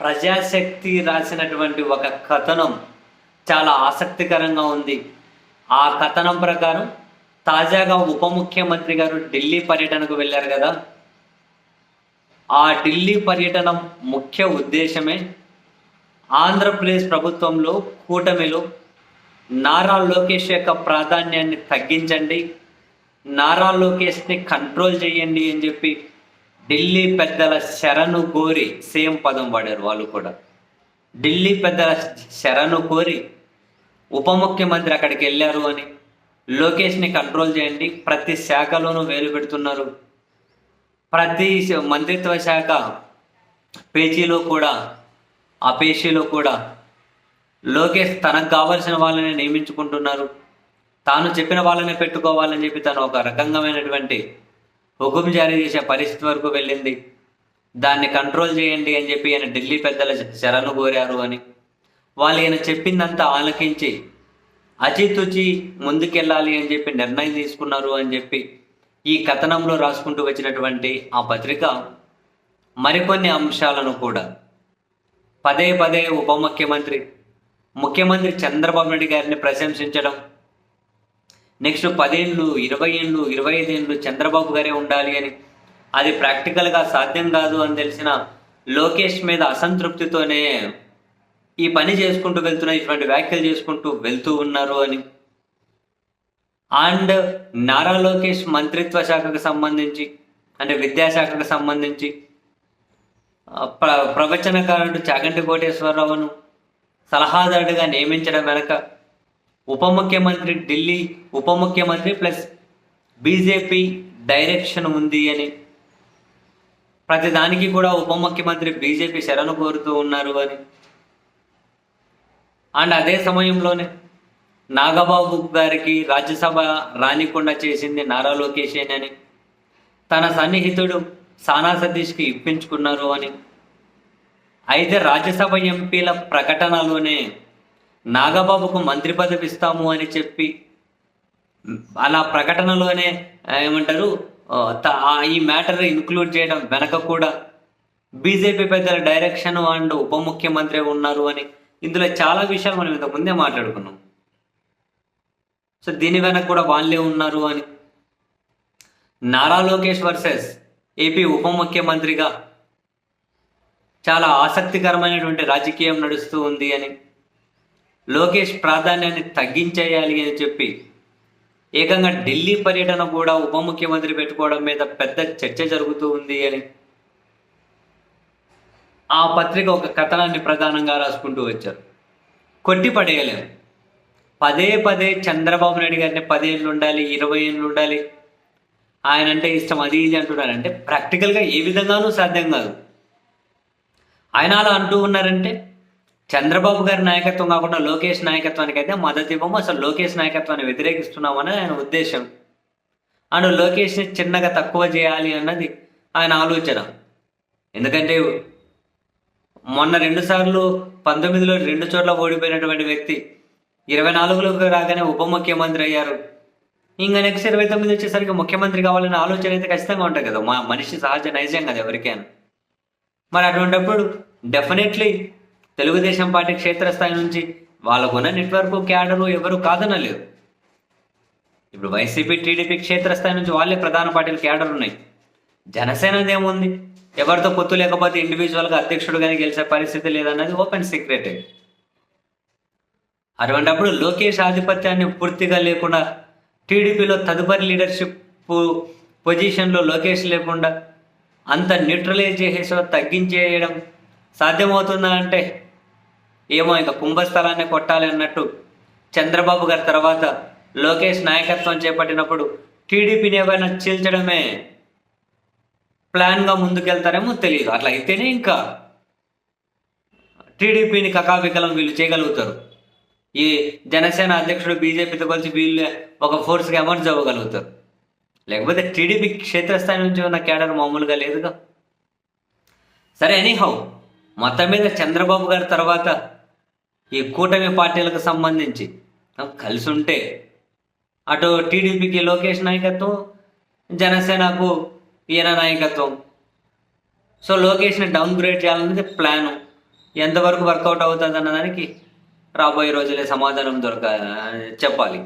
ప్రజాశక్తి రాసినటువంటి ఒక కథనం చాలా ఆసక్తికరంగా ఉంది. ఆ కథనం ప్రకారం తాజాగా ఉప ముఖ్యమంత్రి గారు ఢిల్లీ పర్యటనకు వెళ్ళారు కదా. ఆ ఢిల్లీ పర్యటన ముఖ్య ఉద్దేశమే ఆంధ్రప్రదేశ్ ప్రభుత్వంలో కూటమిలో నారా లోకేష్ యొక్క ప్రాధాన్యాన్ని తగ్గించండి నారా లోకేష్ని కంట్రోల్ చేయండి అని చెప్పి ఢిల్లీ పెద్దల శరణు కోరి సేమ్ పదం వాడారు వాళ్ళు కూడా. ఢిల్లీ పెద్దల శరణు కోరి ఉప ముఖ్యమంత్రి అక్కడికి వెళ్ళారు అని. లోకేష్ని కంట్రోల్ చేయండి. ప్రతి శాఖలోనూ వేలు పెడుతున్నారు. ప్రతి మంత్రిత్వ శాఖ పేజీలో కూడా ఆ పేజీలో కూడా లోకేష్ తనకు కావాల్సిన వాళ్ళని నియమించుకుంటున్నారు. తాను చెప్పిన వాళ్ళని పెట్టుకోవాలని చెప్పి తను ఒక రకంగమైనటువంటి హుకుం జారీ చేసే పరిస్థితి వరకు వెళ్ళింది. దాన్ని కంట్రోల్ చేయండి అని చెప్పి ఆయన ఢిల్లీ పెద్దల శరణు కోరారు అని. వాళ్ళు ఈయన చెప్పిందంతా ఆలకించి అచితుచి ముందుకెళ్ళాలి అని చెప్పి నిర్ణయం తీసుకున్నారు అని చెప్పి ఈ కథనంలో రాసుకుంటూ వచ్చినటువంటి ఆ పత్రిక మరికొన్ని అంశాలను కూడా. పదే పదే ఉప ముఖ్యమంత్రి ముఖ్యమంత్రి చంద్రబాబు నాయుడు గారిని ప్రశంసించడం నెక్స్ట్ పదేళ్ళు ఇరవై ఏళ్ళు ఇరవై ఐదేండ్లు చంద్రబాబు గారే ఉండాలి అని. అది ప్రాక్టికల్గా సాధ్యం కాదు అని తెలిసిన లోకేష్ మీద అసంతృప్తితోనే ఈ పని చేసుకుంటూ వెళ్తున్న ఇటువంటి వ్యాఖ్యలు చేసుకుంటూ వెళ్తూ ఉన్నారు అని. అండ్ నారా లోకేష్ మంత్రిత్వ శాఖకు సంబంధించి అంటే విద్యాశాఖకు సంబంధించి ప్ర ప్రవచనకారుడు చాగంటి కోటేశ్వరరావును సలహాదారుడిగా నియమించడం వెనక ఉప ముఖ్యమంత్రి ఢిల్లీ ఉప ముఖ్యమంత్రి ప్లస్ బీజేపీ డైరెక్షన్ ఉంది అని. ప్రతి దానికి కూడా ఉప ముఖ్యమంత్రి బీజేపీ శరణు కోరుతూ ఉన్నారు అని. అండ్ అదే సమయంలోనే నాగబాబు గారికి రాజ్యసభ రానికుండా చేసింది నారా లోకేష్ అని. తన సన్నిహితుడు సానా సతీష్కి ఇప్పించుకున్నారు అని. అయితే రాజ్యసభ ఎంపీల ప్రకటనలోనే నాగబాబుకు మంత్రి పదవి ఇస్తాము అని చెప్పి అలా ప్రకటనలోనే ఏమంటారు ఈ మ్యాటర్ ఇంక్లూడ్ చేయడం వెనక కూడా బీజేపీ పెద్దల డైరెక్షన్ అండ్ ఉప ముఖ్యమంత్రి ఉన్నారు అని ఇందులో చాలా విషయాలు మనం ఇంతకుముందే మాట్లాడుకున్నాం. సో దీని వెనక కూడా వాళ్ళే ఉన్నారు అని. నారా లోకేష్ వర్సెస్ ఏపీ ఉప ముఖ్యమంత్రిగా చాలా ఆసక్తికరమైనటువంటి రాజకీయం నడుస్తూ ఉంది అని. లోకేష్ ప్రాధాన్యాన్ని తగ్గించేయాలి అని చెప్పి ఏకంగా ఢిల్లీ పర్యటన కూడా ఉప ముఖ్యమంత్రి పెట్టుకోవడం మీద పెద్ద చర్చ జరుగుతూ ఉంది అని. ఆ పత్రిక ఒక కథనాన్ని ప్రధానంగా రాసుకుంటూ వచ్చారు. కొట్టి పడేయలేము పదే పదే చంద్రబాబు నాయుడు గారిని పదేళ్ళు ఉండాలి ఇరవై ఏళ్ళు ఉండాలి. ఆయన అంటే ఇష్టం అది ఇది అంటున్నారు. అంటే ప్రాక్టికల్గా ఏ విధంగానూ సాధ్యం కాదు. ఆయన అలా అంటూ ఉన్నారంటే చంద్రబాబు గారి నాయకత్వం కాకుండా లోకేష్ నాయకత్వానికి అయితే మద్దతు ఇవ్వము. అసలు లోకేష్ నాయకత్వాన్ని వ్యతిరేకిస్తున్నామని ఆయన ఉద్దేశం. అండ్ లోకేష్ని చిన్నగా తక్కువ చేయాలి అన్నది ఆయన ఆలోచన. ఎందుకంటే మొన్న రెండు సార్లు పంతొమ్మిదిలో రెండు చోట్ల ఓడిపోయినటువంటి వ్యక్తి ఇరవై నాలుగులోకి రాగానే ఉప ముఖ్యమంత్రి అయ్యారు. ఇంకా నెక్స్ట్ ఇరవై తొమ్మిది వచ్చేసరికి ముఖ్యమంత్రి కావాలనే ఆలోచన అయితే ఖచ్చితంగా ఉంటుంది కదా. మా మనిషి సహజ నైజం కదా ఎవరికైనా. మరి అటువంటిప్పుడు డెఫినెట్లీ తెలుగుదేశం పార్టీ క్షేత్రస్థాయి నుంచి వాళ్ళకున్న నెట్వర్క్ క్యాడరు ఎవరు కాదనలేరు ఇప్పుడు వైసీపీ టీడీపీ క్షేత్రస్థాయి నుంచి వాళ్ళే ప్రధాన పార్టీలు క్యాడర్ ఉన్నాయి. జనసేనది ఏముంది? ఎవరితో పొత్తు లేకపోతే ఇండివిజువల్గా అధ్యక్షుడు కానీ గెలిచే పరిస్థితి లేదన్నది ఓపెన్ సీక్రెట్ అటువంటిప్పుడు లోకేష్ ఆధిపత్యాన్ని పూర్తిగా లేకుండా టీడీపీలో తదుపరి లీడర్షిప్ పొజిషన్లో లోకేష్ లేకుండా అంత న్యూట్రలైజ్ చేసేసో తగ్గించేయడం సాధ్యమవుతుందా అంటే ఏమో ఇంకా కుంభస్థలాన్ని కొట్టాలి అన్నట్టు చంద్రబాబు గారి తర్వాత లోకేష్ నాయకత్వం చేపట్టినప్పుడు టీడీపీని ఏమైనా చీల్చడమే ప్లాన్గా ముందుకెళ్తారేమో తెలియదు అట్లా అయితేనే ఇంకా టీడీపీని కకావికలం వీళ్ళు చేయగలుగుతారు. ఈ జనసేన అధ్యక్షుడు బీజేపీతో కలిసి వీళ్ళు ఒక ఫోర్స్గా ఎమర్జ్ అవ్వగలుగుతారు లేకపోతే టీడీపీ క్షేత్రస్థాయి నుంచి ఉన్న కేడర్ మామూలుగా లేదుగా. సరే ఎనీహౌ మొత్తం మీద చంద్రబాబు గారి తర్వాత ఈ కూటమి పార్టీలకు సంబంధించి. కలిసి ఉంటే అటు టీడీపీకి లోకేష్ నాయకత్వం జనసేనకు ఈయన నాయకత్వం. సో లోకేష్ని డౌన్గ్రేడ్ చేయాలనేది ప్లాను. ఎంతవరకు వర్కౌట్ అవుతుంది అన్నదానికి రాబోయే రోజులే సమాధానం దొరక చెప్పాలి.